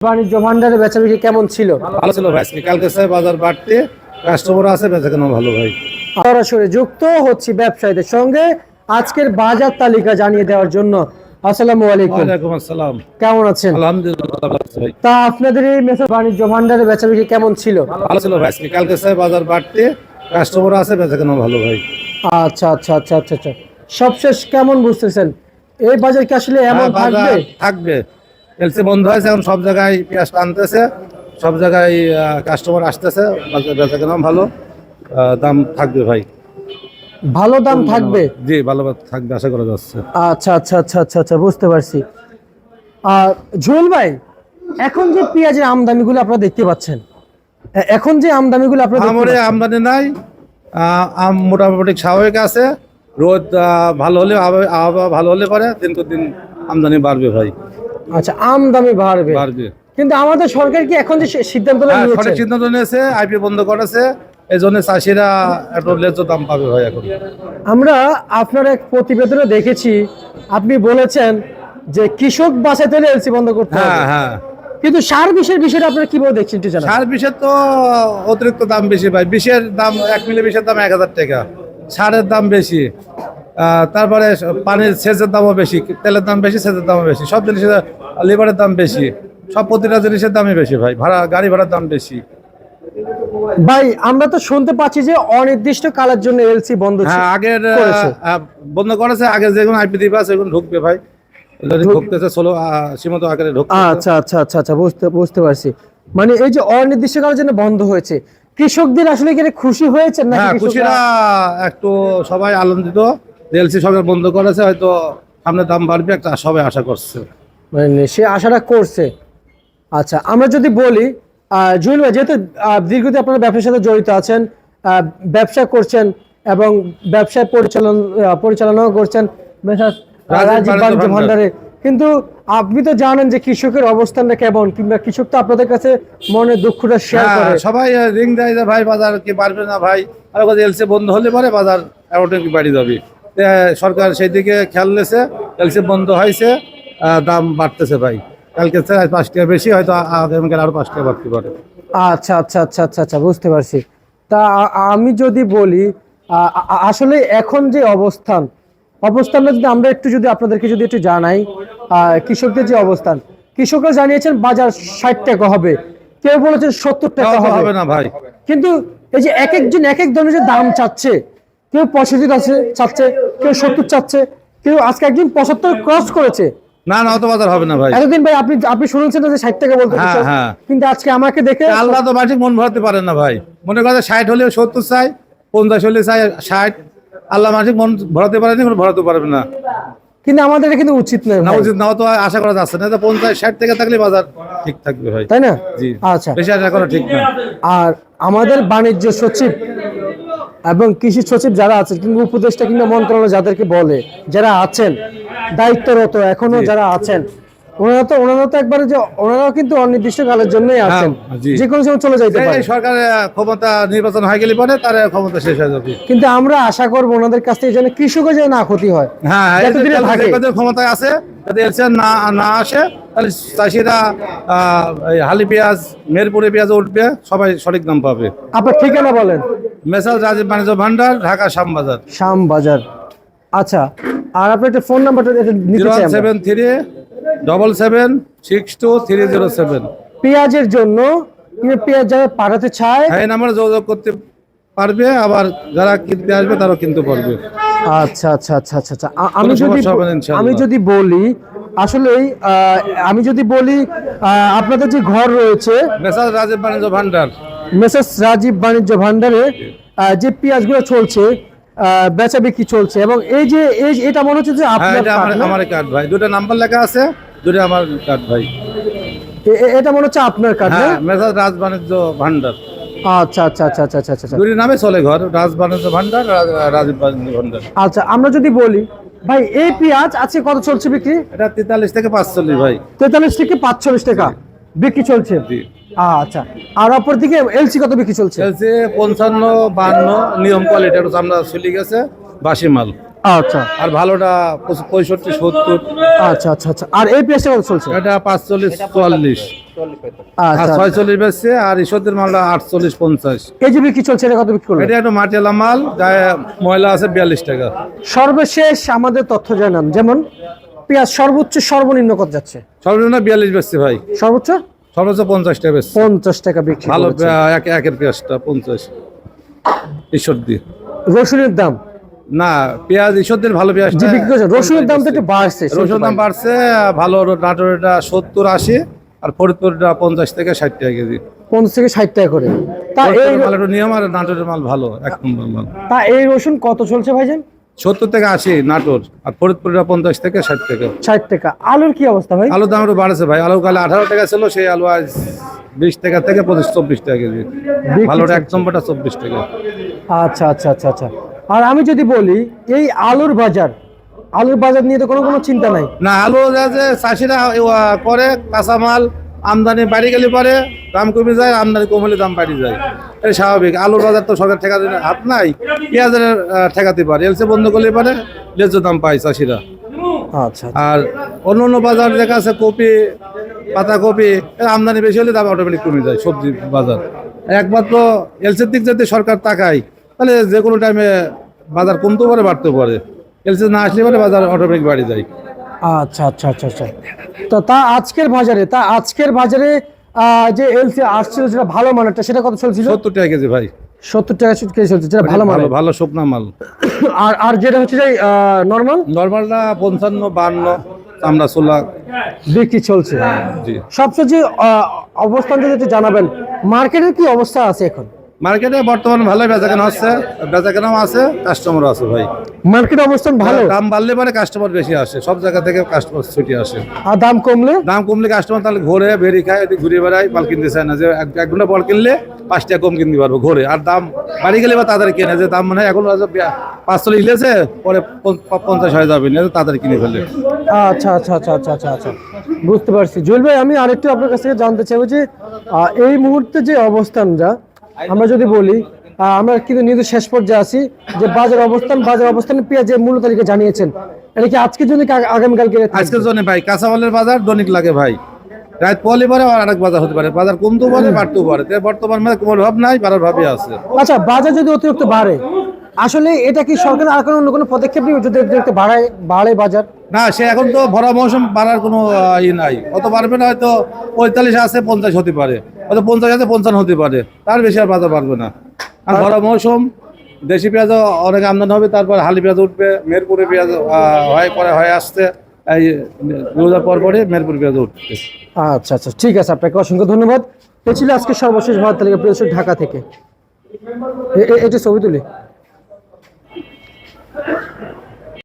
বাণিজ্য ভান্ডারে বেচা বিক্রি কেমন ছিল? ভালো ছিল ভাই। আজকে কালকে বাজার বাড়তে কাস্টমার আছে বেচা কেন ভালো ভাই। সরাসরি যুক্ত হচ্ছি ব্যবসায়ীদের সঙ্গে। আজকের বাজার তালিকা জানিয়ে দেওয়ার জন্য আসসালামু আলাইকুম। ওয়ালাইকুম আসসালাম। কেমন আছেন? আলহামদুলিল্লাহ ভালো আছি ভাই। তা আপনাদের এই মেসেজ বাণিজ্য ভান্ডারে বেচা বিক্রি কেমন ছিল? ভালো ছিল ভাই। আজকে কালকে বাজার বাড়তে কাস্টমার আছে বেচা কেন ভালো ভাই। আচ্ছা আচ্ছা আচ্ছা আচ্ছা আচ্ছা। সবশেষ কেমন বুঝতেছেন? এই বাজার কি আসলে এমন হ্যাঁ, থাকবে? থাকবে। এলসি বন্ধ হয়েছে এখন সব জায়গায় পেঁয়াজ টানতেছে সব জায়গায় কাস্টমার আসতেছে বেচা কেন ভালো দাম থাকবে ভাই। ভালো দাম থাকবে? জি ভালো থাকবে আশা করা যাচ্ছে। আচ্ছা আচ্ছা আচ্ছা আচ্ছা আচ্ছা বুঝতে পারছি। আর জুয়েল ভাই এখন যে পেঁয়াজের আমদানিগুলো আপনারা দেখতে পাচ্ছেন এখন যে আমদানিগুলো আপনারা আমারে আমদানি নাই আম মোটামুটি স্বাভাবিক আছে রোদ ভালো হলে আবহাওয়া আবহাওয়া ভালো হলে পরে দিন দিন আমদানি বাড়বে ভাই। আচ্ছা আমদানি বাড়বে। বাড়বে। কিন্তু আমাদের সরকার কি এখন যে সিদ্ধান্ত হ্যাঁ, নিয়েছে? সঠিক সিদ্ধান্ত নিয়েছে আইপি বন্ধ করেছে এই জন্য চাষিরা একটু দাম পাবে ভাই এখন। আমরা আপনার এক প্রতিবেদনে দেখেছি আপনি বলেছেন যে কৃষক বাঁচাতে হলে এলসি বন্ধ করতে হ্যাঁ হ্যাঁ। কিন্তু সার বিষের বিষয়টা আপনারা কীভাবে দেখছেন একটু জানান। সার বিষের তো অতিরিক্ত দাম বেশি ভাই। বিষের দাম এক মিলি বিষের দাম এক হাজার টাকা। সারের দাম বেশি। তারপরে পানির সেচের দামও বেশি তেলের দাম বেশি সেচের দামও বেশি। সব জিনিসের লিভারের দাম বেশি। সব প্রতিটা জিনিসের দামই বেশি ভাই ভাড়া গাড়ি ভাড়ার দাম বেশি। ভাই আমরা তো শুনতে পাচ্ছি যে অনির্দিষ্ট কালের জন্য এলসি বন্ধ। হ্যাঁ আগের বন্ধ করেছে আগে যেগুলো আইপি দিবে সেগুলো ঢুকবে ভাই। ঢুকতেছে ষোলো সীমিত আকারে ঢুকতেছে। আচ্ছা আচ্ছা আচ্ছা আচ্ছা বুঝতে বুঝতে পারছি। মানে এই যে অনির্দিষ্টকালের জন্য বন্ধ হয়েছে কৃষকদের আসলে কি খুশি হয়েছে নাকি হ্যাঁ খুশিরা একটু সবাই আনন্দিত। এলসি সরকার বন্ধ করেছে হয়তো সামনে দাম বাড়বে একটা সবাই আশা করছে। মানে সে আশাটা করছে। আচ্ছা আমরা যদি বলি জুয়েল ভাই যেহেতু দীর্ঘদিন আপনারা ব্যবসার সাথে জড়িত আছেন ব্যবসা করছেন এবং ব্যবসায় পরিচালন পরিচালনাও করছেন ভান্ডার। কিন্তু আপনি তো জানেন যে কৃষকের অবস্থানটা কেমন কিংবা কৃষক তো আপনাদের কাছে মনে দুঃখটা শেয়ার হ্যাঁ, করে। সবাই রিং দেয় ভাই বাজার কি বাড়বে না ভাই? আর এলসি বন্ধ হলে পরে বাজার অটোমেটিক বাড়ি যাবে? সরকার সেই দিকে খেয়াল নিয়েছে। এলসি বন্ধ হয়েছে দাম বাড়তেছে ভাই। কালকে পাঁচ টাকা বেশি হয়তো আগামীকাল আরও পাঁচ টাকা বাড়তে পারে। আচ্ছা আচ্ছা আচ্ছা আচ্ছা আচ্ছা বুঝতে পারছি। তা আমি যদি বলি আসলে এখন যে অবস্থান অবস্থানটা যদি আমরা একটু যদি আপনাদেরকে যদি একটু জানাই আহ, কৃষকদের যে অবস্থান কৃষকরা জানিয়েছেন বাজার ষাট টাকা হবে কেউ বলেছেন সত্তর টাকা হবে। হবে না ভাই। কিন্তু এই যে এক একজন এক এক ধরনের যে দাম চাচ্ছে কেউ পঁয়ষট্টি আছে চাচ্ছে কেউ সত্তর চাচ্ছে কেউ আজকে একদিন পঁচাত্তর ক্রস করেছে। না না অত বাজার হবে না ভাই। এতদিন ভাই আপনি আপনি শুনেছেন না যে ষাট টাকা বলতে হ্যাঁ, হ্যাঁ। কিন্তু আজকে আমাকে দেখে আল্লাহ তো মন ভরাতে পারেন না ভাই। মনে করে ষাট হলেও সত্তর চাই পঞ্চাশ হলে চাই ষাট। আল্লাহ মন ভরাতে পারেনি ভরাতে পারবে না। কিন্তু আমাদের কিন্তু উচিত নয় না উচিত নাও তো আশা করা যাচ্ছে না। পঞ্চাশ ষাট থেকে থাকলে বাজার ঠিক থাকবে ভাই। তাই না? জি। আচ্ছা। বেশি আশা করা ঠিক না। আর আমাদের বাণিজ্য সচিব এবং কৃষি সচিব যারা আছেন কিংবা উপদেষ্টা কিংবা মন্ত্রণালয় যাদেরকে বলে যারা আছেন দায়িত্বরত এখনও যারা আছেন ওনারা তো ওনারা তো একবারে যে ওনারাও কিন্তু অনির্দিষ্ট কালের জন্যই আছেন। হ্যাঁ, যে কোনো সময় চলে যাইতে পারে। সরকারের ক্ষমতা নির্বাচন হয়ে গেলে পরে তার ক্ষমতা শেষ হয়ে যাবে। কিন্তু আমরা আশা করব ওনাদের কাছ থেকে যেন কৃষকের যেন না ক্ষতি হয়। হ্যাঁ ক্ষমতায় আছে না না আসে তাহলে চাষিরা হালি পেঁয়াজ মেরপুরে পেঁয়াজ উঠবে সবাই সঠিক দাম পাবে। আপনার ঠিকানা বলেন। মেসাল রাজীব বাণিজ্য ভান্ডার ঢাকা শ্যামবাজার। শাম বাজার আচ্ছা আর আপনার একটা ফোন নাম্বারটা নিতে চাই seven three double seven six two three zero seven. পেঁয়াজের জন্য পেঁয়াজ যারা পাঠাতে চায় হ্যাঁ এই নাম্বারে যোগাযোগ করতে পারবে আবার যারা কিনতে আসবে তারাও কিনতে পারবে। আচ্ছা আচ্ছা আচ্ছা আচ্ছা আচ্ছা। আমি যদি। আমি যদি বলি আসলেই আহ, আমি যদি বলি আপনাদের যে ঘর রয়েছে মেসাল রাজীব বাণিজ্য ভান্ডার। মেসেস রাজীব বাণিজ্য ভান্ডারে যে পেঁয়াজগুলো চলছে বেচা বিক্রি চলছে এবং এই যে এই এটা মনে হচ্ছে যে হ্যাঁ আপনার আমার কার্ড ভাই। দুটো নাম্বার লেখা আছে দুটো আমার কার্ড ভাই। এটা মনে হচ্ছে আপনার কার্ড হ্যাঁ মেসাল রাজ বাণিজ্য ভান্ডার। আচ্ছা আচ্ছা আচ্ছা আচ্ছা আচ্ছা আচ্ছা। দুটি নামে চলে ঘর রাজ বাণিজ্য ভান্ডার রাজীব বাণিজ্য ভান্ডার। আচ্ছা আমরা যদি বলি ভাই এই পেঁয়াজ আজকে কত চলছে বিক্রি? এটা তেতাল্লিশ থেকে পাঁচচল্লিশ ভাই। তেতাল্লিশ থেকে পাঁচচল্লিশ টাকা। বিক্রি চলছে? আচ্ছা। আর অপর দিকে এলসি কত বিক্রি চলছে? চলছে পঞ্চান্ন বান্ন নিয়ম কোয়ালিটি একটু আমরা চলে গেছে বাসি মাল। আচ্ছা। আর ভালোটা পঁয়ষট্টি সত্তর। আচ্ছা আচ্ছা আচ্ছা। আর এই পেঁয়াজটা কত চলছে? এটা পাঁচচল্লিশ চুয়াল্লিশ। আচ্ছা ছয়চল্লিশ বেচছে আর ঈশ্বরদের মালটা আটচল্লিশ পঞ্চাশ। যে বিক্রি চলছে এটা কত বিক্রি করবে এটা একটু মাটিয়ালা মাল ময়লা আছে বিয়াল্লিশ টাকা। সর্বশেষ আমাদের তথ্য জানান। যেমন পেঁয়াজ সর্বোচ্চ সর্বনিম্ন কত যাচ্ছে? সর্বনিম্ন বিয়াল্লিশ বেচছে ভাই। সর্বোচ্চ? সর্বোচ্চ পঞ্চাশ টাকা বেচছে। পঞ্চাশ টাকা বিক্রি ভালো একের পেঁয়াজটা পঞ্চাশ। ঈশ্বর দিয়ে রসুনের দাম? না পেঁয়াজ ঈশ্বরদের ভালো পেঁয়াজ রসুনের দাম তো একটু বাড়ছে রসুন দাম বাড়ছে ভালো নাটোরেটা সত্তর আশি আর ফরিদপুরটা পঞ্চাশ থেকে ষাট টাকা কেজি। পঞ্চাশ থেকে ষাট টাকা করে। তা এই মাল নিয়ম আর নাটোরের মাল ভালো এক নম্বর মাল। তা এই রসুন কত চলছে ভাইজান? সত্তর থেকে আশি নাটোর আর ফরিদপুরটা পঞ্চাশ থেকে ষাট টাকা। ষাট টাকা। আলুর কি অবস্থা ভাই? আলুর দাম একটু বাড়ছে ভাই। আলু কালে আঠারো টাকা ছিল সেই আলু আজ বিশ টাকা থেকে পঁচিশ চব্বিশ টাকা কেজি। ভালোটা এক নম্বরটা চব্বিশ টাকা। আচ্ছা আচ্ছা আচ্ছা আচ্ছা। আর আমি যদি বলি এই আলুর বাজার আলুর বাজার নিয়ে তো কোনো কোনো চিন্তা নাই? না আলু যা যে চাষিরা করে কাঁচামাল আমদানি বাড়ি গেলে পরে দাম কমে যায় আমদানি কমলে দাম বাড়ি যায়। এটা স্বাভাবিক। আলুর বাজার তো সরকার ঠেকাতে হাত নাই। পেঁয়াজের ঠেকাতে পারে। এলসে বন্ধ করলে পারে ন্যায্য দাম পায় চাষিরা। আচ্ছা আর অন্য অন্য বাজার দেখা আছে কপি পাতাকপি আমদানি বেশি হলে দাম অটোমেটিক কমে যায় সবজি বাজার। একমাত্র এলসির দিক যদি সরকার তাকায় তাহলে যে কোনো টাইমে বাজার কমতেও পারে বাড়তেও পারে। এলসি না আসলে পারে বাজার অটোমেটিক বাড়ি যায়। আচ্ছা আচ্ছা আচ্ছা আচ্ছা। তো তা আজকের বাজারে তা আজকের বাজারে যে এলসি আসছিল যেটা ভালো মানেরটা সেটা কত চলছিল? সত্তর টাকা কেজি ভাই। সত্তর টাকা কেজি চলছে যেটা ভালো মাল ভালো শুকনা মাল। আর আর যেটা হচ্ছে যে নর্মাল নর্মালটা পঞ্চান্ন বান্ন চামড়া ছোলা বিক্রি চলছে। সবচেয়ে অবস্থান যদি জানাবেন মার্কেটের কি অবস্থা আছে এখন? মার্কেটে বর্তমানে ভালোই বেচাকেনা হচ্ছে বেচাকেনাও আছে কাস্টমারও আছে ভাই। মার্কেট অবস্থান ভালো? দাম বাড়লে পরে কাস্টমার বেশি আসে সব জায়গা থেকে কাস্টমার ছুটি আসে। আর দাম কমলে? দাম কমলে কাস্টমার তাহলে ঘুরে বেরি খায় ঘুরে বেড়ায় মাল কিনতে চায় না। যে এক- ঘণ্টা বল কিনলে পাঁচ টাকা কম কিনতে পারব ঘুরে। আর দাম বাড়ি গেলে বা তাড়াতাড়ি কেনে যে দাম মানে এখন পাঁচচল্লিশ ইলেছে পরে পঞ্চাশ হয়ে যাবে না তাড়াতাড়ি কিনে ফেলে আচ্ছা আচ্ছা আচ্ছা আচ্ছা আচ্ছা আচ্ছা। বুঝতে পারছি। জুয়েল ভাই আমি আরেকটু আপনার কাছ থেকে জানতে চাইব যে এই মুহূর্তে যে অবস্থানটা আমরা যদি বলি আমরা কিন্তু নিজে শেষ পর্যায়ে আছি যে বাজার অবস্থান বাজার অবস্থানে পেঁয়াজের মূল্য তালিকা জানিয়েছেন। এটা কি আজকের জন্য আগামীকালকে আজকের জন্য ভাই কাঁচামালের বাজার দৈনিক লাগে ভাই। রাত পলে পারে আর আরেক বাজার হতে পারে বাজার কমতেও পারে বাড়তেও পারে। বর্তমান মানে কোনো ভাব নাই বাড়ার ভাবই আছে। আচ্ছা বাজার যদি অতিরিক্ত বাড়ে আসলে এটা কি সরকার আর কোনো অন্য কোনো পদক্ষেপ যদি অতিরিক্ত বাড়ায় বাড়ে বাজার? না সে এখন তো ভরা মৌসুম বাড়ার কোনো ই নাই। অত পারবে না হয়তো পঁয়তাল্লিশ আছে পঞ্চাশ হতে পারে। হয়তো পঞ্চাশ আছে পঞ্চান্ন হতে পারে। তার বেশি আর বাজার পারবে না। আর ভরা মৌসুম দেশি পেঁয়াজও অনেক আমদানি হবে তারপর হালি পেঁয়াজ উঠবে মেরপুরে পেঁয়াজ হয় পরে হয়ে আসতে এই রোজার পর পরে মেরপুর পেঁয়াজ উঠবে। আচ্ছা আচ্ছা ঠিক আছে আপনাকে অসংখ্য ধন্যবাদ। এ ছিল আজকে সর্বশেষ ভারত তালিকা প্রিয় ঢাকা থেকে। এটা ছবি তুলি।